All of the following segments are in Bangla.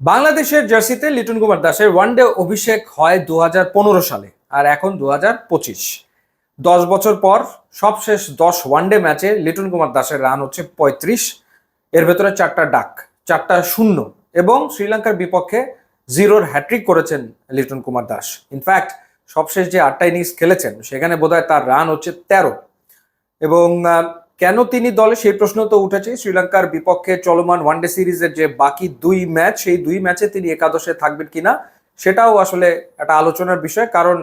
বাংলাদেশের জার্সিতে লিটন কুমার দাসের ওয়ানডে অভিষেক হয় দু হাজার পনেরো সালে আর এখন দু হাজার দশ বছর পর সবশেষ দশ ওয়ানডে ম্যাচে লিটন কুমার দাসের রান হচ্ছে পঁয়ত্রিশ। এর ভেতরে চারটা ডাক চারটা শূন্য এবং শ্রীলঙ্কার বিপক্ষে জিরোর হ্যাট্রিক করেছেন লিটন কুমার দাস। ইনফ্যাক্ট সবশেষ যে আটটা ইনিংস খেলেছেন সেখানে বোধহয় তার রান হচ্ছে তেরো। এবং আহ, কেন তিনি দলে সেই প্রশ্ন তো উঠেছে? শ্রীলঙ্কার বিপক্ষে চলমান ওয়ানডে সিরিজের যে বাকি দুই ম্যাচ সেই দুই ম্যাচে তিনি একাদশে থাকবেন কিনা? সেটাও আসলে একটা আলোচনার বিষয়, কারণ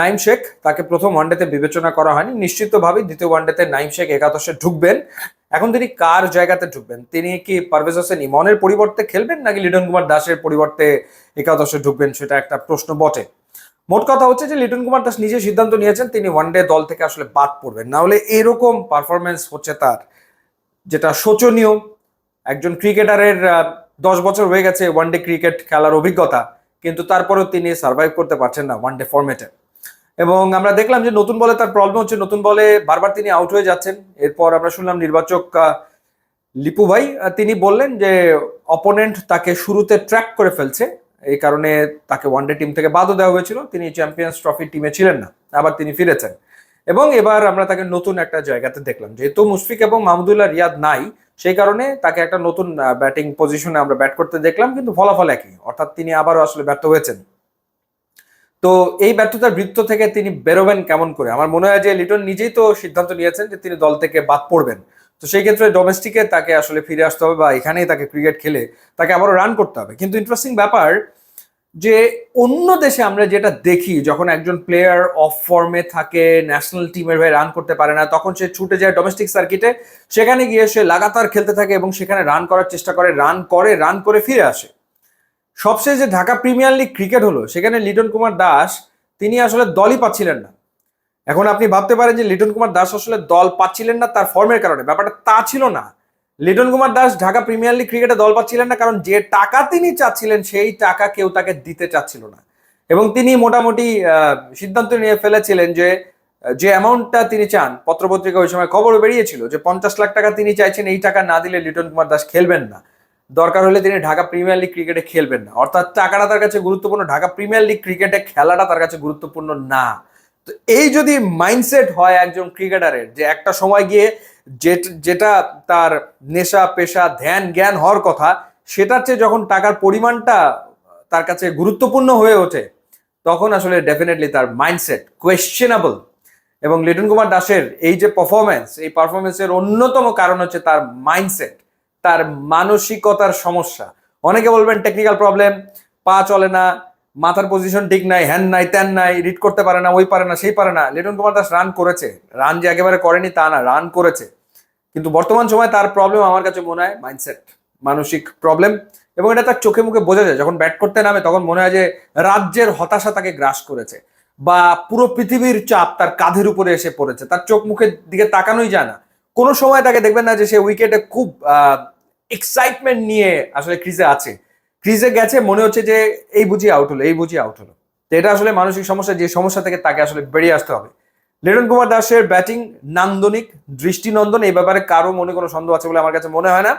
নাইম শেখ তাকে প্রথম ওয়ানডেতে বিবেচনা করা হয়নি। নিশ্চিতভাবেই দ্বিতীয় ওয়ানডেতে নাইম শেখ একাদশে ঢুকবেন। এখন তিনি কার জায়গাতে ঢুকবেন? তিনি কি পারভেজ হোসেন ইমনের পরিবর্তে খেলবেন নাকি লিডন কুমার দাসের পরিবর্তে একাদশে ঢুকবেন? সেটা একটা প্রশ্ন বটে। মোট কথা হচ্ছে যে লিটন কুমার দাস নিজে সিদ্ধান্ত নিয়েছেন, তিনি ওয়ানডে দল থেকে আসলে বাদ পড়বেন। না হলে এরকম পারফরমেন্স হচ্ছে তার, যেটা শোচনীয়। একজন ক্রিকেটারের দশ বছর হয়ে গেছে ওয়ানডে ক্রিকেট খেলার অভিজ্ঞতা, কিন্তু তারপরেও তিনি সার্ভাইভ করতে পারছেন না ওয়ানডে ফর্মেটে এবং আমরা দেখলাম যে নতুন বলে তার প্রবলেম হচ্ছে, নতুন বলে বারবার তিনি আউট হয়ে যাচ্ছেন। এরপর আমরা শুনলাম নির্বাচক লিপু ভাই তিনি বললেন যে অপোনেন্ট তাকে শুরুতে ট্র্যাক করে ফেলছে। এই কারণে তাকে ওয়ানডে টিম থেকে বাদও দেওয়া হয়েছিল। তিনি চ্যাম্পিয়ন্স ট্রফি টিমে ছিলেন না, আবার তিনি ফিরেছেন। এবং এবার আমরা তাকে নতুন একটা জায়গাতে দেখলাম। যেহেতু মুশফিক এবং মাহমুদুল্লাহ রিয়াদ নাই, সেই কারণে তাকে একটা নতুন ব্যাটিং পজিশনে আমরা ব্যাট করতে দেখলাম, কিন্তু ফলাফল একই। অর্থাৎ তিনি আবারও আসলে ব্যর্থ হয়েছেন। তো এই ব্যর্থতার বৃত্ত থেকে তিনি বেরোবেন কেমন করে? আমার মনে হয় যে লিটন নিজেই তো সিদ্ধান্ত নিয়েছেন যে তিনি দল থেকে বাদ পড়বেন। তো সেই ক্ষেত্রে ডোমেস্টিকে তাকে আসলে ফিরে আসতে হবে বা এখানেই তাকে ক্রিকেট খেলে তাকে আবারও রান করতে হবে। কিন্তু ইন্টারেস্টিং ব্যাপার যে অন্য দেশে আমরা যেটা দেখি, যখন একজন প্লেয়ার অফ ফর্মে থাকে ন্যাশনাল টিমের হয়ে রান করতে পারে না, তখন সে ছুটে যায় ডোমেস্টিক সার্কিটে সেখানে গিয়ে সে লাগাতার খেলতে থাকে এবং সেখানে রান করার চেষ্টা করে রান করে রান করে ফিরে আসে। সবশেষ যে ঢাকা প্রিমিয়ার লিগ ক্রিকেট হলো, সেখানে লিটন কুমার দাস, তিনি আসলে দলই পাচ্ছিলেন না। এখন আপনি ভাবতে পারেন যে লিটন কুমার দাস আসলে দল পাচ্ছিলেন না তার ফর্মের কারণে। ব্যাপারটা তা ছিল না। লিটন কুমার দাস ঢাকা প্রিমিয়ার লিগ ক্রিকেটে দল পাচ্ছিলেন না কারণ যে টাকা তিনি চাচ্ছিলেন, সেই টাকা কেউ তাকে দিতে চাচ্ছিল না। এবং তিনি মোটামুটি সিদ্ধান্ত নিয়ে ফেলেছিলেন যে যে অ্যামাউন্টটা তিনি চান, পত্রপত্রিকা ওই সময় খবর বেরিয়েছিল যে পঞ্চাশ লাখ টাকা তিনি চাইছেন, এই টাকা না দিলে লিটন কুমার দাস খেলবেন না। দরকার হলে তিনি ঢাকা প্রিমিয়ার লিগ ক্রিকেটে খেলবেন না। অর্থাৎ টাকাটা তার কাছে গুরুত্বপূর্ণ, ঢাকা প্রিমিয়ার লিগ ক্রিকেটে খেলাটা তার কাছে গুরুত্বপূর্ণ না। তো এই যদি মাইন্ডসেট হয় একজন ক্রিকেটারের, যে একটা সময় গিয়ে যেটা তার নেশা, পেশা, ধ্যান, জ্ঞান হওয়ার কথা, সেটার চেয়ে যখন টাকার পরিমাণটা তার কাছে গুরুত্বপূর্ণ হয়ে ওঠে, তখন আসলে ডেফিনেটলি তার মাইন্ডসেট কোয়েশ্চেনেবল এবং লিটন কুমার দাসের এই যে পারফরমেন্স এই পারফরমেন্সের অন্যতম কারণ হচ্ছে তার মাইন্ডসেট তার মানসিকতার সমস্যা। অনেকে বলবেন টেকনিক্যাল প্রবলেম পা চলে না মাথার পজিশন ঠিক নাই হ্যান নাই ত্যান নাই রিড করতে পারে না, ওই পারে না, সেই পারে না। লিটন কুমার দাস রান করেছে। রান যে একেবারে করেনি, তা না রান করেছে। কিন্তু বর্তমান সময় তার প্রবলেম আমার কাছে মনে হয় মাইন্ডসেট মানসিক প্রবলেম এবং এটা তার চোখে মুখে বোঝা যায়, যখন ব্যাট করতে নামে, তখন মনে হয় যে রাজ্যের হতাশা তাকে গ্রাস করেছে। বা পুরো পৃথিবীর চাপ তার কাঁধের উপরে এসে পড়েছে। তার চোখ মুখের দিকে তাকানোই যায় না। কোনো সময় তাকে দেখবেন না যে সে উইকেটে খুব এক্সাইটমেন্ট নিয়ে আসলে ক্রিজে আছে। ক্রিজে গেছে, মনে হচ্ছে যে এই বুঝি আউট হলো, এই বুঝি আউট হলো। তো এটা আসলে মানসিক সমস্যা, যে সমস্যা থেকে তাকে আসলে বেরিয়ে আসতে হবে। লিটন কুমার দাসের ব্যাটিং নান্দনিক দৃষ্টিনন্দন, এই ব্যাপারে কারও মনে কোনো সন্দেহ আছে বলে আমার কাছে মনে হয় না।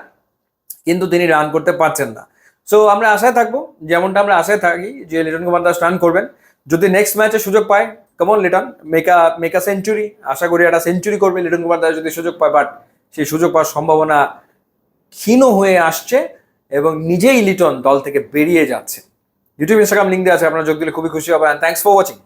কিন্তু তিনি রান করতে পারছেন না। সো আমরা আশায় থাকব, যেমনটা আমরা আশায় থাকি, যে লিটন কুমার দাস রান করবেন। যদি নেক্সট ম্যাচে সুযোগ পায় কেমন লিটন মেকা মেকা সেঞ্চুরি আশা করি একটা সেঞ্চুরি করবে লিটন কুমার দাস যদি সুযোগ পায় বাট সেই সুযোগ পাওয়ার সম্ভাবনা ক্ষীণ হয়ে আসছে। এবং নিজেই লিটন দল থেকে বেরিয়ে যাচ্ছে। ইউটিউব ইনস্টাগ্রাম লিঙ্ক দেওয়া আছে, আপনারা যোগ দিলে খুবই খুশি হবেন থ্যাংকস ফর ওয়াচিং